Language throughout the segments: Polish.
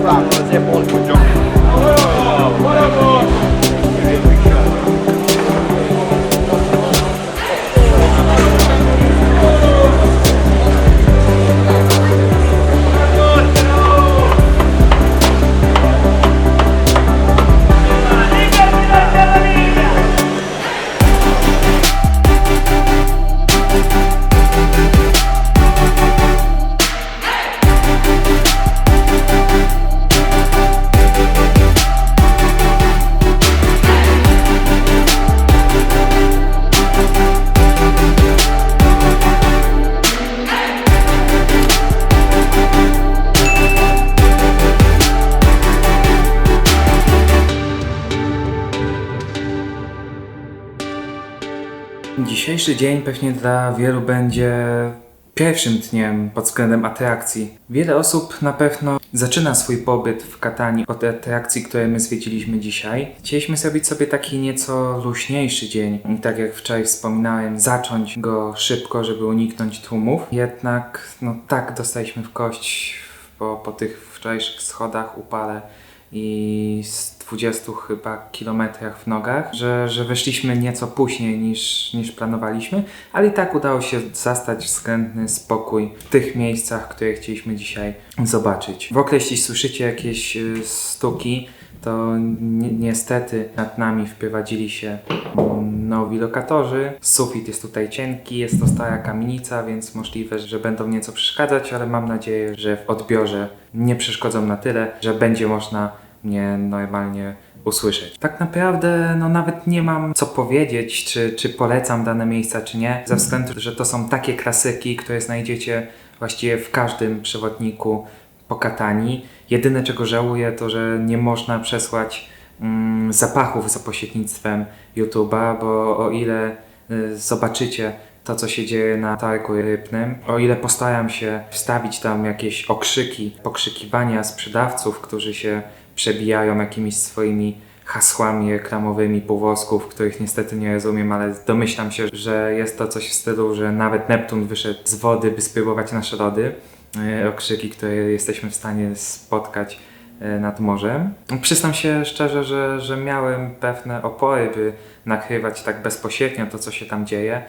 Rock was at Bulletproof Junction. Dzisiejszy dzień pewnie dla wielu będzie pierwszym dniem pod względem atrakcji. Wiele osób na pewno zaczyna swój pobyt w Katani od atrakcji, które my zwiedziliśmy dzisiaj. Chcieliśmy zrobić sobie taki nieco luźniejszy dzień i tak jak wczoraj wspominałem, zacząć go szybko, żeby uniknąć tłumów. Jednak no tak dostaliśmy w kość po, po tych wczorajszych schodach, upale i z 20 chyba kilometrach w nogach, że, że weszliśmy nieco później niż, niż planowaliśmy, ale i tak udało się zastać względny spokój w tych miejscach, które chcieliśmy dzisiaj zobaczyć. W ogóle jeśli słyszycie jakieś y, stuki, to ni- niestety nad nami wprowadzili się mm, nowi lokatorzy. Sufit jest tutaj cienki, jest to stara kamienica, więc możliwe, że będą nieco przeszkadzać, ale mam nadzieję, że w odbiorze nie przeszkodzą na tyle, że będzie można mnie normalnie usłyszeć. Tak naprawdę, no nawet nie mam co powiedzieć, czy, czy polecam dane miejsca, czy nie, ze względu, że to są takie klasyki, które znajdziecie właściwie w każdym przewodniku po Katani. Jedyne czego żałuję to, że nie można przesłać mm, zapachów za pośrednictwem YouTube'a, bo o ile y, zobaczycie to, co się dzieje na targu rybnym, o ile postaram się wstawić tam jakieś okrzyki, pokrzykiwania sprzedawców, którzy się przebijają jakimiś swoimi hasłami reklamowymi półwłosków, których niestety nie rozumiem, ale domyślam się, że jest to coś w stylu, że nawet Neptun wyszedł z wody, by spróbować nasze lody. E, Okrzyki, które jesteśmy w stanie spotkać e, nad morzem. Przyznam się szczerze, że, że miałem pewne opory, by nakrywać tak bezpośrednio to, co się tam dzieje,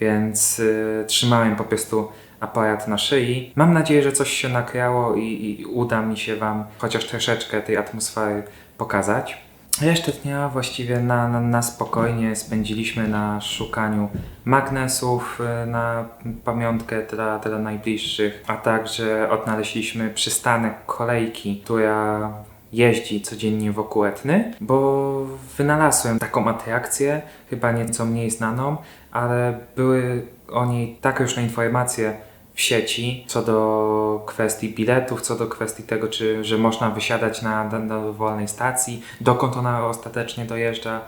więc y, trzymałem po prostu aparat na szyi. Mam nadzieję, że coś się nakrało i, i uda mi się Wam chociaż troszeczkę tej atmosfery pokazać. Resztę dnia właściwie na, na, na spokojnie spędziliśmy na szukaniu magnesów y, na pamiątkę dla, dla najbliższych, a także odnaleźliśmy przystanek kolejki, która jeździ codziennie wokół Etny, bo wynalazłem taką atrakcję, chyba nieco mniej znaną, ale były o niej tak różne informacje w sieci co do kwestii biletów, co do kwestii tego, czy, że można wysiadać na, dowolnej stacji, dokąd ona ostatecznie dojeżdża,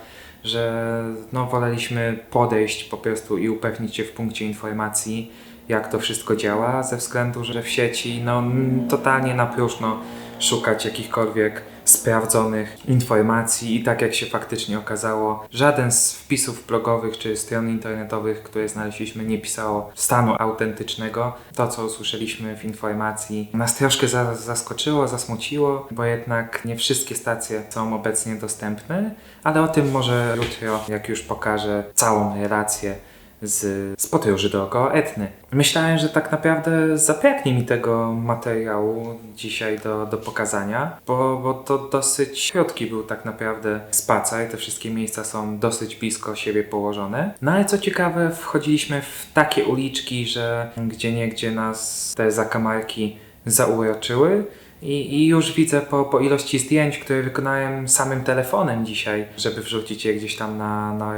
że no, woleliśmy podejść po prostu i upewnić się w punkcie informacji, jak to wszystko działa, ze względu, że w sieci no, totalnie na próżno szukać jakichkolwiek sprawdzonych informacji i tak jak się faktycznie okazało, żaden z wpisów blogowych czy stron internetowych, które znaleźliśmy, nie pisało stanu autentycznego. To, co usłyszeliśmy w informacji, nas troszkę za zaskoczyło, zasmuciło, bo jednak nie wszystkie stacje są obecnie dostępne, ale o tym może jutro, jak już pokażę całą relację z, z podróży dookoła Etny. Myślałem, że tak naprawdę zabraknie mi tego materiału dzisiaj do, do pokazania, bo, bo to dosyć krótki był tak naprawdę spacer. Te wszystkie miejsca są dosyć blisko siebie położone. No ale co ciekawe, wchodziliśmy w takie uliczki, że gdzie niegdzie nas te zakamarki zauroczyły. I, I już widzę po, po ilości zdjęć, które wykonałem samym telefonem dzisiaj, żeby wrzucić je gdzieś tam na, na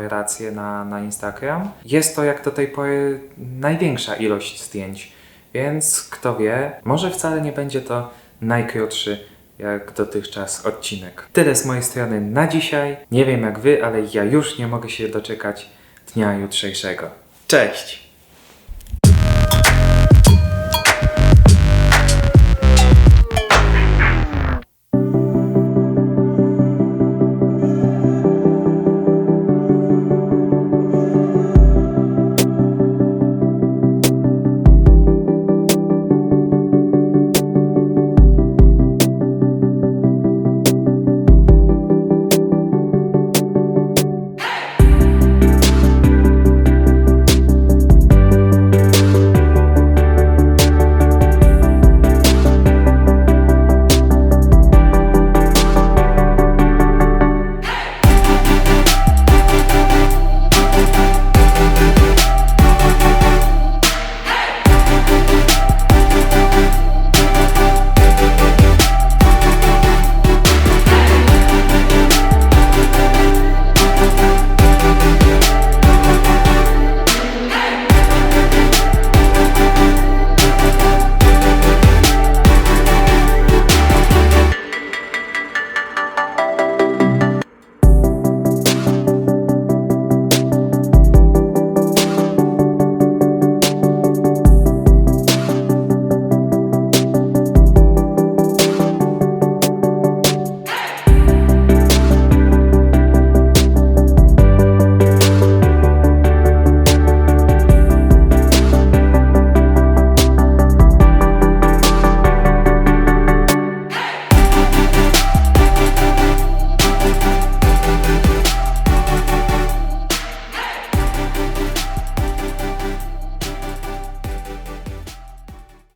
na, na Instagram. Jest to jak do tej pory największa ilość zdjęć, więc kto wie, może wcale nie będzie to najkrótszy jak dotychczas odcinek. Tyle z mojej strony na dzisiaj. Nie wiem jak wy, ale ja już nie mogę się doczekać dnia jutrzejszego. Cześć!